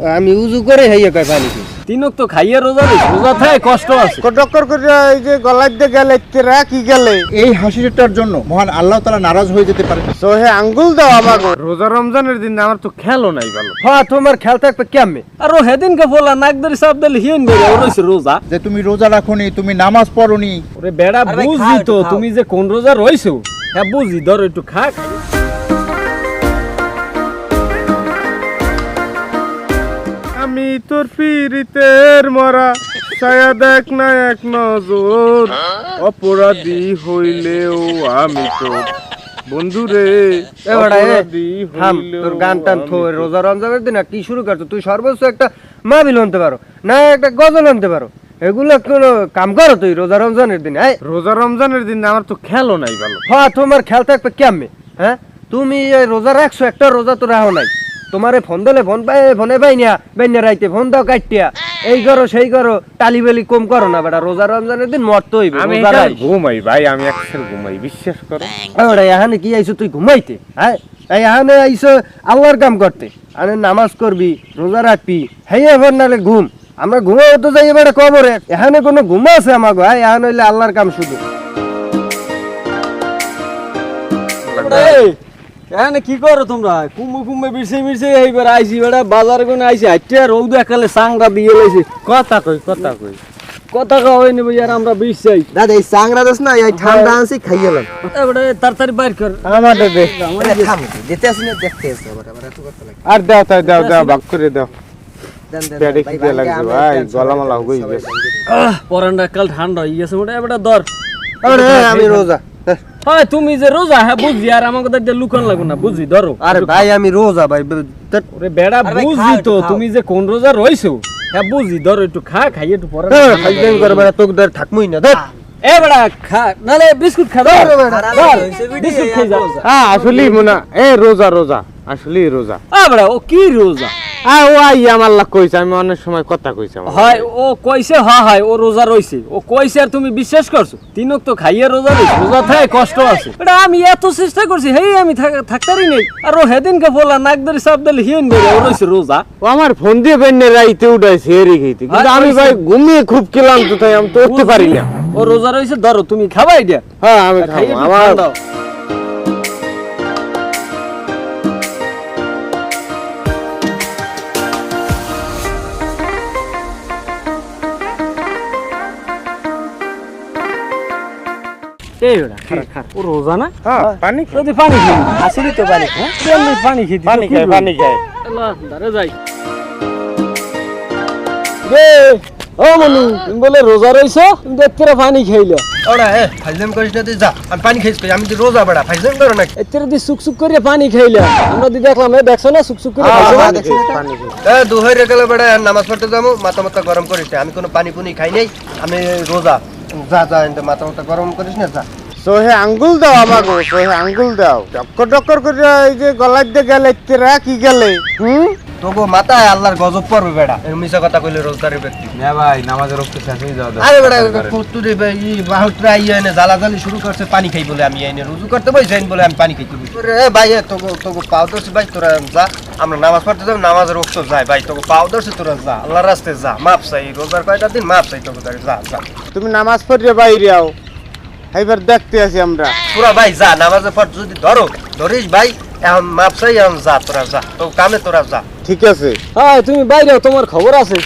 আমি উজু করে হাইয়া কয় পানি তিনক তো খাইয়ে রোজা রোজা থাকে কষ্ট আছে। ডক্টর করে এই যে গলায় দিয়ে গেলে তেরা কি গেলে? এই হাসিটার জন্য মহান আল্লাহ তালা নারাজ হয়ে যেতে পারে সোহে আঙ্গুল দাও আমাকে রোজা রমজানের দিন আমার তো খেলো নাই ভালো। হ্যাঁ তোমার খেয়াল থাকবে কেমনে? আর ও হেদিনকে বলা নাক ধরে সাপ দিলে হিয়েন বেড়ে ও রয়েছে রোজা। যে তুমি রোজা রাখোনি তুমি নামাজ পড়োনি। ওরে বেড়া বুঝি তো তুমি যে কোন রোজা রইছো? হ্যাঁ বুঝি ধরো একটু খা তোর পিরিতের মরা। ছায়া দেখ না এক নজর। অপরাধী হইলেও আমি তোর বন্ধু রে। এবারে অপরাধী থাম হইলেও তোর গান টান থো রোজা রমজানের দিন কি শুরু করছ? তুই সর্বোচ্চ একটা আনতে পারো না একটা গজল আনতে পারো। এগুলো কোনো কাম করো তুই রোজা রমজানের দিন এই। রোজা রমজানের দিন আমার তো খেলো নাই ভালো। হ্যাঁ তোমার খেয়াল থাকবে কেমনে হ্যাঁ? তুমি রোজা রাখছো একটা রোজা তো রাখো নাই। তোমারে ফোন দিলে ফোন পাই ফোনে পাই নিয়া বাইনা রাইতে ফোন দাও কাটিয়া এই করো সেই করো টালি বেলি কম করো না বেটা রোজা রমজানের দিন মরতে হইবে আমি। ঘুমাই ভাই আমি একসাথে ঘুমাই বিশ্বাস করো। ওরা এখানে কি আইছো তুই ঘুমাইতে হ্যাঁ? এই এখানে আইছো আল্লাহর কাম করতে। আরে নামাজ করবি রোজা রাখবি হেয়ে এবার নালে ঘুম। আমরা ঘুমাবো তো যাই এবারে কবরে। এখানে কোনো ঘুম আছে আমাকে হ্যাঁ? এখানে হইলে আল্লাহর কাম শুধু। এখানে কি করো তোমরা? কুমে কুমে বিরছে বিরছে এইবার আইছি বেড়া বাজার কোনে আইছি হাইটে রৌদ একালে সাংরা দিয়ে লাইছে। কথা কই কথা কই। কথা খাওয়াই নেব ইয়ার আমরা বিশ চাই দাদা এই চাংরা দাস না এই ঠান্ডা আনছি খাইয়েলাম এবারে তাড়াতাড়ি বাইর কর। আমাদের দে। যেতে আসি না দেখতে আসি আবার আবার এত কথা লাগে। আর দাও তাই দাও দাও ভাগ করে দাও। দেন দেন পেটে খিদে লাগছে ভাই গলা মালা হয়ে গেছে। আহ, পরানটা কাল ঠান্ডা হয়ে গেছে মোটা এবারে ধর। আরে আমি রোজা। হয় তুমি যে রোজা হ্যাঁ বুঝি আর আমাকে তো লুকান লাগবে না বুঝি ধরো। আরে ভাই আমি রোজা ভাই ওরে বেড়া বুঝি তো তুমি যে কোন রোজা রইছো? হ্যাঁ বুঝি ধরো একটু খা খাই একটু পরে হ্যাঁ, ফাইজলামি করে। বেটা তোকে ধর থাকমই না দেখ এ বেড়া খা নালে বিস্কুট খা ধর। ধর, বিস্কুট খাই যা। হ্যাঁ আসলে মোনা এ রোজা রোজা আসলে রোজা। আ বেড়া ও কি রোজা? আ ও আই আমার লাগ কইছে আমি অনেক সময় কথা কইছে হয় ও কইছে ও রোজা রইছে। ও কইছে আর তুমি বিশ্বাস করছ? তিনক তো খাইয়ে রোজা রইছে রোজা থাকে কষ্ট আছে। এটা আমি এত চেষ্টা করছি হেই আমি থাকতারই নেই। আর ও হেদিনকে বলা নাক ধরে সাপ দিলে হিয়েন বেড়ে ও রইছে রোজা। ও আমার ফোন দিয়ে বেন্নে রাইতে উঠাইছে এরি খাইতে। কিন্তু আমি ভাই ঘুমিয়ে খুব ক্লান্ত তাই আমি তো উঠতে পারি না। ও রোজা রইছে ধরো তুমি খাবাই দিয়া হ্যাঁ আমি খাব আমার এই বেটা, খারা, খারা। ও রোজা না? হ্যাঁ পানি খাই যদি পানি খাই আসলে তো পানি হ্যাঁ? পানি খেতে পানি খাই পানি খাই। আল্লাহ দাঁড়ে যাই। রে ও মনু তুমি বলে রোজা রইছো তুমি দেখতে পানি খাইলে। ওরা এ ফাইজলামি করিস না তুই যা আমি পানি খাইছি আমি তো রোজা বেটা ফাইজলামি করো নাকি? এতে দি সুক সুক করে পানি খাইলে। আমরা দি দেখলাম এ দেখছ না সুক সুক করে হ্যাঁ? হ্যাঁ, দেখছি তো। এ দুহই রে গেলে বেটা নামাজ পড়তে যাব মাথা মাথা গরম করিস আমি কোনো পানি পুনি খাই নাই আমি রোজা। যা যা, এনতে মাথা গরম করিস না, যা। সোহে আঙ্গুল দাও আমাকে সোহে আঙ্গুল দাও। টক্কর টক্কর করে এই যে গলায় গেলে কি গেলে? হুম? তোগো মাথায় আল্লাহর গজব পড়বে বেটা। এর মিছা কথা কইলে রোজদারের ব্যক্তি না ভাই নামাজের রক্ত শেষ হয়ে যাওয়া আরে বেটা কস্তুরি ই বাহুতরা ইয়ে এনে জ্বালা শুরু করছে পানি খাই বলে আমি এনে রুজু করতে বই যাইন বলে আমি পানি খাইতে বই এ ভাই এ তোগো তোগো পাও ধরছে ভাই তোরা যা আমরা নামাজ পড়তে যাব নামাজের রক্ত যায় ভাই তোগো পাও ধরছে তোরা যা আল্লাহর রাস্তায় যা মাপ চাই রোজার কয়টা দিন মাপ চাই তোগো যা যা। তুমি নামাজ পড়ে বাইরে আও এবার দেখতে আছি আমরা। পুরা ভাই যা নামাজের পর যদি ধরো ধরিস ভাই এখন মাপ চাই এখন যা তোরা যা। তো কামে তোরা যা। ঠিক আছে। হ্যাঁ তুমি বাইরে তোমার খবর আছে।